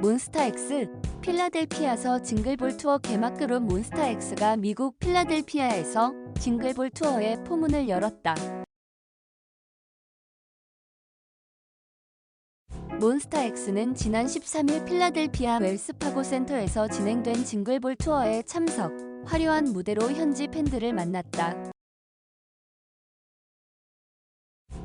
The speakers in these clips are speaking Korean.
몬스타엑스 필라델피아서 징글볼 투어 개막 그룹 몬스타엑스가 미국 필라델피아에서 징글볼 투어의 포문을 열었다. 몬스타엑스는 지난 13일 필라델피아 웰스파고 센터에서 진행된 징글볼 투어에 참석, 화려한 무대로 현지 팬들을 만났다.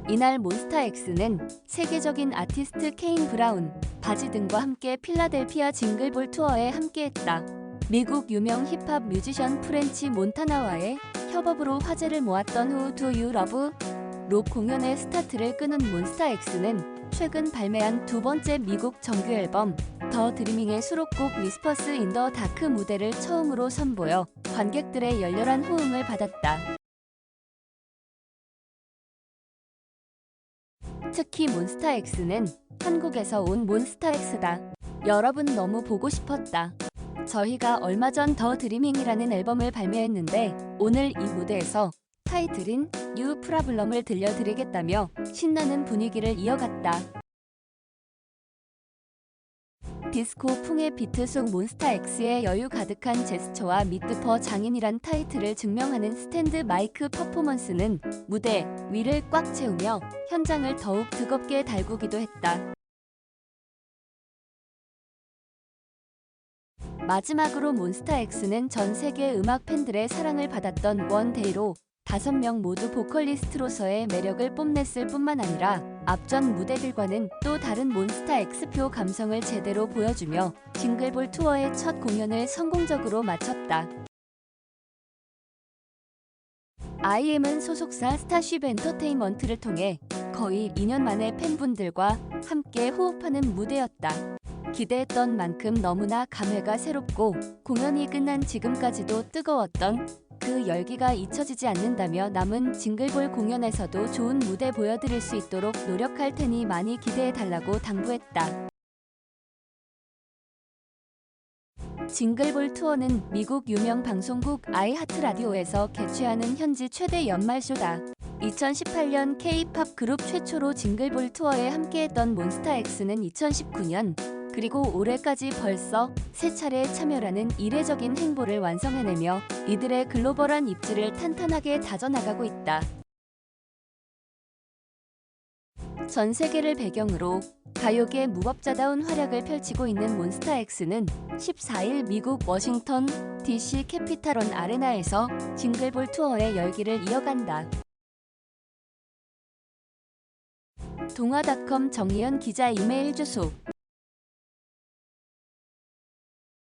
이날 몬스타엑스는 세계적인 아티스트 케인 브라운, 바지 등과 함께 필라델피아 징글볼 투어에 함께했다. 미국 유명 힙합 뮤지션 프렌치 몬타나와의 협업으로 화제를 모았던 후 Do You Love? 록 공연의 스타트를 끄는 몬스타엑스는 최근 발매한 두 번째 미국 정규 앨범 더 드리밍의 수록곡 위스퍼스 인 더 다크 무대를 처음으로 선보여 관객들의 열렬한 호응을 받았다. 특히 몬스타엑스는 한국에서 온 몬스타엑스다. 여러분 너무 보고 싶었다. 저희가 얼마 전 더 드리밍이라는 앨범을 발매했는데 오늘 이 무대에서 타이틀인 뉴 프라블럼을 들려드리겠다며 신나는 분위기를 이어갔다. 디스코 풍의 비트 속 몬스타엑스의 여유 가득한 제스처와 미트퍼 장인이란 타이틀을 증명하는 스탠드 마이크 퍼포먼스는 무대 위를 꽉 채우며 현장을 더욱 뜨겁게 달구기도 했다. 마지막으로 몬스타엑스는 전 세계 음악 팬들의 사랑을 받았던 원데이로 다섯 명 모두 보컬리스트로서의 매력을 뽐냈을 뿐만 아니라 앞전 무대들과는 또 다른 몬스타 엑스표 감성을 제대로 보여주며 징글볼 투어의 첫 공연을 성공적으로 마쳤다. IM은 소속사 스타쉽 엔터테인먼트를 통해 거의 2년 만에 팬분들과 함께 호흡하는 무대였다. 기대했던 만큼 너무나 감회가 새롭고 공연이 끝난 지금까지도 뜨거웠던 그 열기가 잊혀지지 않는다며 남은 징글볼 공연에서도 좋은 무대 보여드릴 수 있도록 노력할 테니 많이 기대해달라고 당부했다. 징글볼 투어는 미국 유명 방송국 아이하트 라디오에서 개최하는 현지 최대 연말쇼다. 2018년 K-팝 그룹 최초로 징글볼 투어에 함께했던 몬스타엑스는 2019년 그리고 올해까지 벌써 세 차례 참여라는 이례적인 행보를 완성해내며 이들의 글로벌한 입지를 탄탄하게 다져나가고 있다. 전 세계를 배경으로 가요계 무법자다운 활약을 펼치고 있는 몬스타엑스는 14일 미국 워싱턴 DC 캐피탈원 아레나에서 징글볼 투어의 열기를 이어간다. 동아닷컴 정희연 기자 이메일 주소